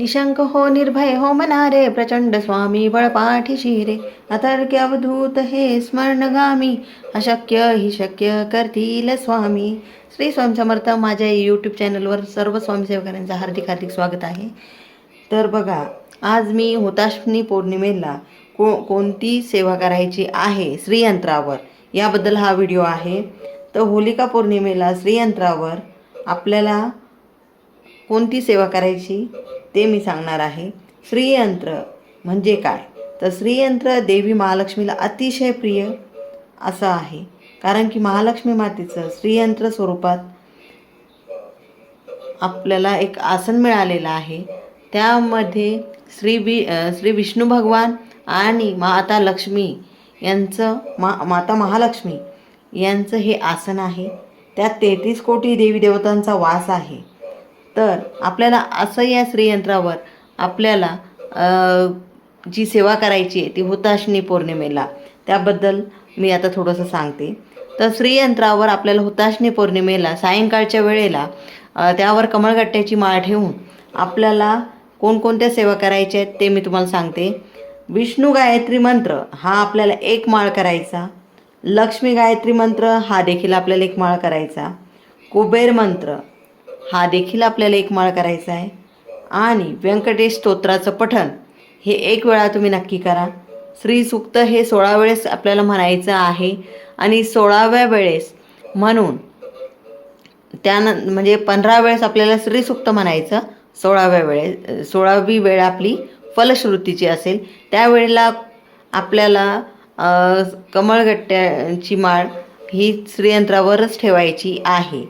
निशंक हो निर्भय हो मनारे प्रचंड स्वामी बळपाठीशी रे अतर्क अवधूत हे स्मरणगामी अशक्य ही शक्य करतील स्वामी। श्री स्वामी समर्थ माझ्या यूट्यूब चॅनलवर सर्व स्वामीसेवकांचं हार्दिक हार्दिक स्वागत आहे। तर बघा आज मी होताष्टमी पौर्णिमेला को कोणती सेवा करायची आहे श्रीयंत्रावर? याबद्दल हा व्हिडिओ आहे। तर होलिका पौर्णिमेला श्रीयंत्रावर आपल्याला कोणती सेवा करायची? ते मी सांगणार आहे. श्रीयंत्र म्हणजे काय? तर श्रीयंत्र देवी महालक्ष्मीला अतिशय प्रिय असं आहे. कारण की महालक्ष्मी मातेचं श्रीयंत्र स्वरूपात आपल्याला एक आसन मिळालेलं आहे. त्यामध्ये श्री वि श्री विष्णू भगवान आणि माता लक्ष्मी यांचं मा माता महालक्ष्मी यांचं हे आसन आहे. त्यात तेहतीस कोटी देवी देवतांचा वास आहे. तर आपल्याला असं या श्रीयंत्रावर आपल्याला जी सेवा करायची आहे ती हुताशनी पौर्णिमेला. त्याबद्दल मी आता थोडंसं सांगते. तर श्रीयंत्रावर आपल्याला हुताशनी पौर्णिमेला सायंकाळच्या वेळेला त्यावर कमळगट्ट्याची माळ ठेवून आपल्याला कोणकोणत्या सेवा करायच्या आहेत ते मी तुम्हाला सांगते. विष्णू गायत्री मंत्र हा आपल्याला एक माळ करायचा. लक्ष्मी गायत्री मंत्र हा देखील आपल्याला एक माळ करायचा. कुबेर मंत्र हा देखील आपल्याला एक माळ करायचा आहे. आणि व्यंकटेश स्तोत्राचं पठण हे एक वेळा तुम्ही नक्की करा. श्री सुक्त हे सोळा वेळेस आपल्याला म्हणायचं आहे. आणि सोळाव्या वेळेस म्हणून त्यान म्हणजे पंधरा वेळेस आपल्याला श्रीसुक्त म्हणायचं. सोळाव्या वेळेस सोळावी वेळ आपली फलश्रुतीची असेल. त्यावेळेला आपल्याला कमळगट्ट्यांची कमळगट्ट्याची माळ ही श्रीयंत्रावरच ठेवायची आहे.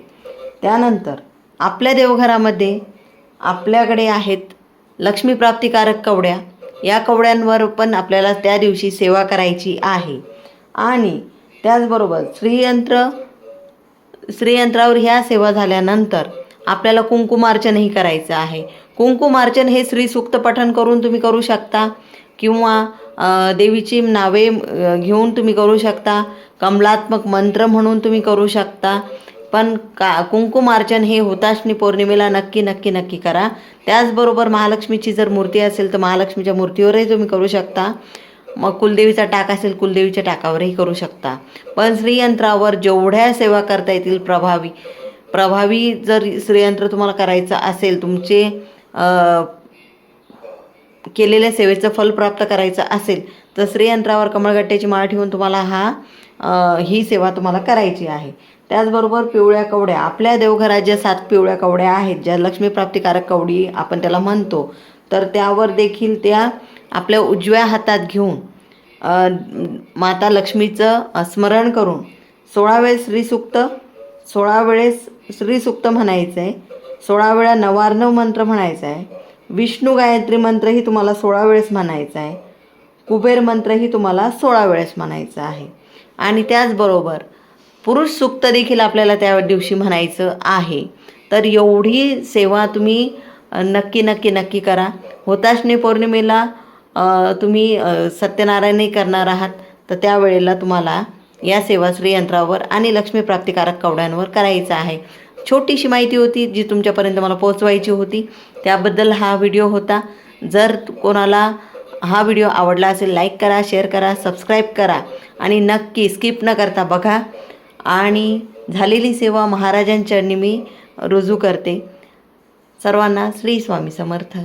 त्यानंतर आपल्या देवघरामध्ये आपल्याकडे आहेत लक्ष्मीप्राप्तिकारक कवड्या. या कवड्यांवर पण आपल्याला त्या दिवशी सेवा करायची आहे. आणि त्याचबरोबर श्रीयंत्र श्रीयंत्रावर ह्या सेवा झाल्यानंतर आपल्याला कुंकुमार्चनही करायचं आहे. कुंकुमार्चन हे श्रीसूक्त पठण करून तुम्ही करू शकता किंवा देवीची नावे घेऊन तुम्ही करू शकता. कमलात्मक मंत्र म्हणून तुम्ही करू शकता. पण का कुंकुमार्चन हे हुताशनी पौर्णिमेला नक्की नक्की नक्की करा. त्याचबरोबर महालक्ष्मीची जर मूर्ती असेल तर महालक्ष्मीच्या मूर्तीवरही तुम्ही करू शकता. मग कुलदेवीचा टाक असेल कुलदेवीच्या टाकावरही करू शकता. पण श्रीयंत्रावर जेवढ्या सेवा करता येतील प्रभावी प्रभावी जर श्रीयंत्र तुम्हाला करायचं असेल तुमचे केलेल्या सेवेचं फल प्राप्त करायचं असेल तर श्रीयंत्रावर कमळगट्ट्याची माळ ठेवून तुम्हाला हा ही सेवा तुम्हाला करायची आहे. त्याचबरोबर पिवळ्या कवड्या. आपल्या देवघरात ज्या सात पिवळ्या कवड्या आहेत ज्या लक्ष्मीप्राप्तिकारक कवडी आपण त्याला म्हणतो तर त्यावर देखील त्या आपल्या उजव्या हातात घेऊन माता लक्ष्मीचं स्मरण करून सोळा वेळेस श्रीसूक्त सोळा वेळेस श्रीसूक्त म्हणायचं आहे सोळा वेळा नवार्णव मंत्र म्हणायचा आहे विष्णू गायत्री मंत्रही तुम्हाला सोळा वेळेस म्हणायचा आहे कुबेर मंत्रही तुम्हाला सोळा वेळेस म्हणायचं आहे. आणि त्याचबरोबर पुरुष सूक्त देखील आपल्याला त्या दिवशी म्हणायचं आहे. तर एवढी सेवा तुम्ही नक्की नक्की नक्की करा. होताशनी पौर्णिमेला तुम्ही सत्यनारायणही करणार आहात. तर त्यावेळेला तुम्हाला या सेवा श्रीयंत्रावर आणि लक्ष्मी प्राप्तिकारक कवड्यांवर करायचं आहे. छोटीशी माहिती होती जी तुमच्यापर्यंत मला पोहोचवायची होती. त्याबद्दल हा व्हिडिओ होता. जर कोणाला हा व्हिडिओ आवडला असेल लाईक करा शेअर करा सबस्क्राईब करा आणि नक्की स्किप न करता बघा. आणि झालेली सेवा महाराजांच्या मी रुजू करते. सर्वांना श्री स्वामी समर्थ.